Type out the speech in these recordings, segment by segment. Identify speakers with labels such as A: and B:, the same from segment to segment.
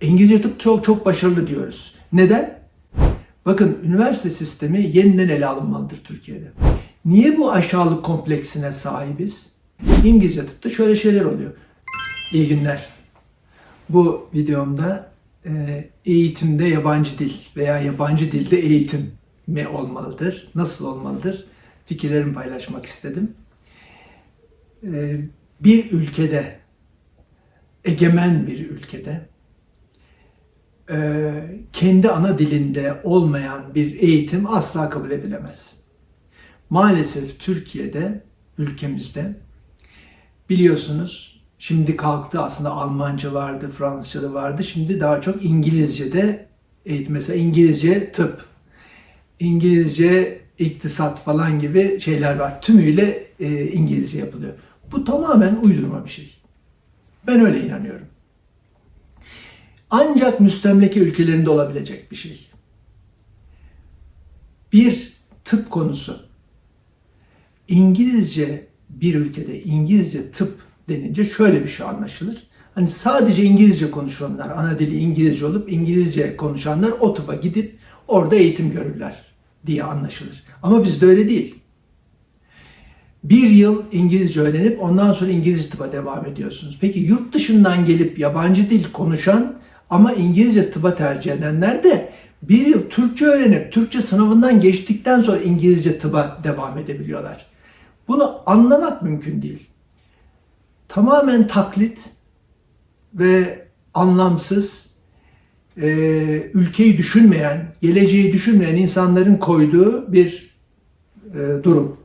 A: İngilizce tıp çok çok başarılı diyoruz. Neden? Bakın üniversite sistemi yeniden ele alınmalıdır Türkiye'de. Niye bu aşağılık kompleksine sahibiz? İngilizce tıpta şöyle şeyler oluyor. İyi günler. Bu videomda e, eğitimde yabancı dil veya yabancı dilde eğitim mi olmalıdır? Nasıl olmalıdır? Fikirlerimi paylaşmak istedim. E, bir ülkede, egemen bir ülkede kendi ana dilinde olmayan bir eğitim asla kabul edilemez. Maalesef Türkiye'de, ülkemizde biliyorsunuz şimdi kalktı aslında Almanca vardı, Fransızca da vardı. Şimdi daha çok İngilizce'de eğitim. Mesela İngilizce tıp, İngilizce iktisat falan gibi şeyler var. Tümüyle e, İngilizce yapılıyor. Bu tamamen uydurma bir şey. Ben öyle inanıyorum. Ancak müstemleke ülkelerinde olabilecek bir şey. Bir tıp konusu. İngilizce bir ülkede İngilizce tıp denince şöyle bir şey anlaşılır. Hani sadece İngilizce konuşanlar, ana dili İngilizce olup İngilizce konuşanlar o tıpa gidip orada eğitim görürler diye anlaşılır. Ama bizde öyle değil. Bir yıl İngilizce öğrenip ondan sonra İngilizce tıpa devam ediyorsunuz. Peki yurt dışından gelip yabancı dil konuşan ama İngilizce tıba tercih edenler de bir yıl Türkçe öğrenip Türkçe sınavından geçtikten sonra İngilizce tıba devam edebiliyorlar. Bunu anlamak mümkün değil. Tamamen taklit ve anlamsız, e, ülkeyi düşünmeyen, geleceği düşünmeyen insanların koyduğu bir e, durum.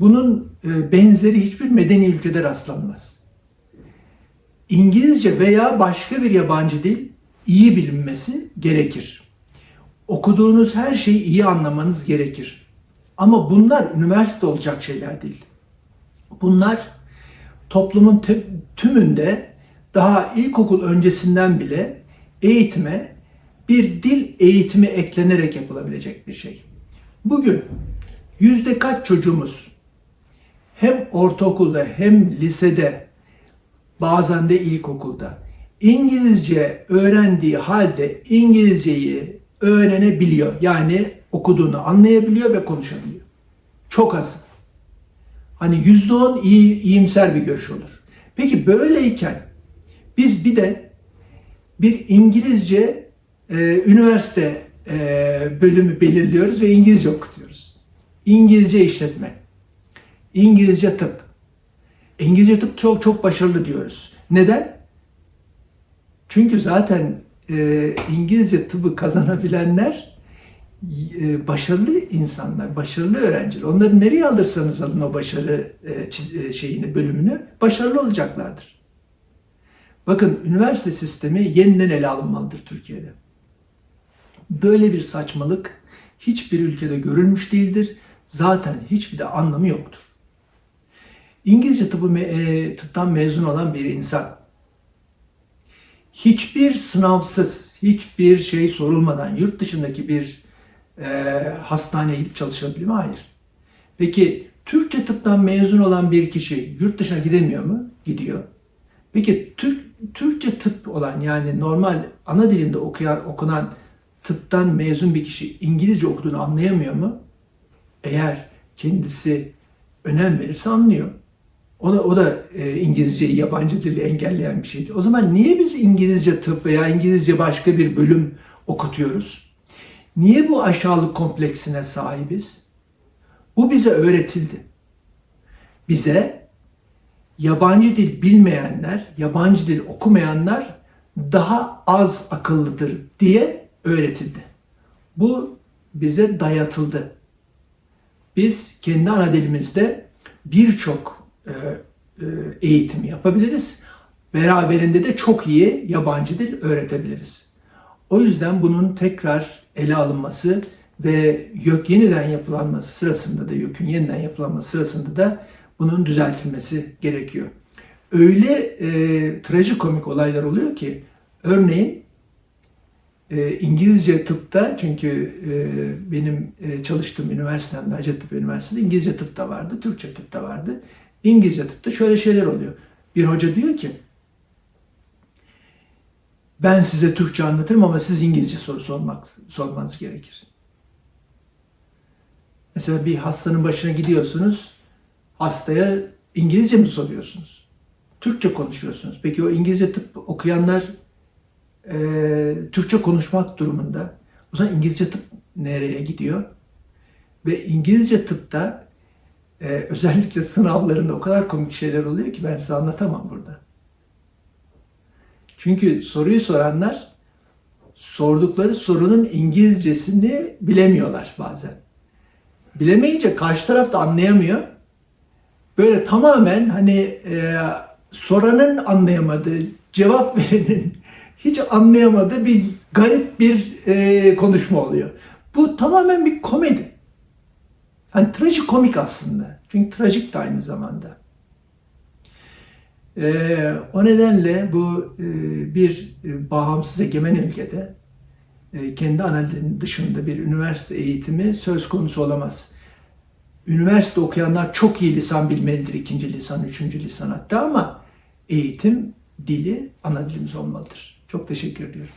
A: Bunun e, benzeri hiçbir medeni ülkede rastlanmaz. İngilizce veya başka bir yabancı dil iyi bilinmesi gerekir. Okuduğunuz her şeyi iyi anlamanız gerekir. Ama bunlar üniversite olacak şeyler değil. Bunlar toplumun tümünde daha ilkokul öncesinden bile eğitime bir dil eğitimi eklenerek yapılabilecek bir şey. Bugün yüzde kaç çocuğumuz hem ortaokulda hem lisede bazen de ilkokulda İngilizce öğrendiği halde İngilizceyi öğrenebiliyor. Yani okuduğunu anlayabiliyor ve konuşabiliyor. Çok az. Hani yüzde on iyi, iyimser bir görüş olur. Peki böyleyken biz bir de bir İngilizce e, üniversite e, bölümü belirliyoruz ve İngilizce okutuyoruz. İngilizce işletme, İngilizce tıp. İngilizce tıp çok çok başarılı diyoruz. Neden? Çünkü zaten e, İngilizce tıbbı kazanabilenler e, başarılı insanlar, başarılı öğrenciler. Onları nereye alırsanız alın o başarı e, e, şeyini, bölümünü başarılı olacaklardır. Bakın üniversite sistemi yeniden ele alınmalıdır Türkiye'de. Böyle bir saçmalık hiçbir ülkede görülmüş değildir. Zaten hiçbir de anlamı yoktur. İngilizce tıbbı e, tıptan mezun olan bir insan hiçbir sınavsız, hiçbir şey sorulmadan yurt dışındaki bir e, hastaneye gidip çalışabilir mi? Hayır. Peki Türkçe tıptan mezun olan bir kişi yurt dışına gidemiyor mu? Gidiyor. Peki Türk, Türkçe tıp olan yani normal ana dilinde okuyan, okunan tıptan mezun bir kişi İngilizce okuduğunu anlayamıyor mu? Eğer kendisi önem verirse anlıyor. O da, o da e, İngilizceyi yabancı dili engelleyen bir şeydi. O zaman niye biz İngilizce tıp veya İngilizce başka bir bölüm okutuyoruz? Niye bu aşağılık kompleksine sahibiz? Bu bize öğretildi. Bize yabancı dil bilmeyenler, yabancı dil okumayanlar daha az akıllıdır diye öğretildi. Bu bize dayatıldı. Biz kendi ana dilimizde birçok e, e, eğitim yapabiliriz. Beraberinde de çok iyi yabancı dil öğretebiliriz. O yüzden bunun tekrar ele alınması ve YÖK yeniden yapılanması sırasında da YÖK'ün yeniden yapılanması sırasında da bunun düzeltilmesi gerekiyor. Öyle e, trajikomik olaylar oluyor ki örneğin e, İngilizce tıpta çünkü e, benim e, çalıştığım üniversitemde Hacettepe Üniversitesi'nde İngilizce tıp da vardı, Türkçe tıp da vardı. İngilizce tıpta şöyle şeyler oluyor. Bir hoca diyor ki Ben size Türkçe anlatırım ama siz İngilizce soru sormak sormanız gerekir. Mesela bir hastanın başına gidiyorsunuz. Hastaya İngilizce mi soruyorsunuz? Türkçe konuşuyorsunuz. Peki o İngilizce tıp okuyanlar e, Türkçe konuşmak durumunda. O zaman İngilizce tıp nereye gidiyor? Ve İngilizce tıpta e, özellikle sınavlarında o kadar komik şeyler oluyor ki ben size anlatamam burada. Çünkü soruyu soranlar sordukları sorunun İngilizcesini bilemiyorlar bazen. Bilemeyince karşı taraf da anlayamıyor. Böyle tamamen hani e, soranın anlayamadığı, cevap verenin hiç anlayamadığı bir garip bir e, konuşma oluyor. Bu tamamen bir komedi. Hani trajikomik aslında. Çünkü trajik de aynı zamanda. Ee, o nedenle bu e, bir e, bağımsız egemen ülkede e, kendi ana dilinin dışında bir üniversite eğitimi söz konusu olamaz. Üniversite okuyanlar çok iyi lisan bilmelidir, ikinci lisan, üçüncü lisan hatta ama eğitim dili ana dilimiz olmalıdır. Çok teşekkür ediyorum.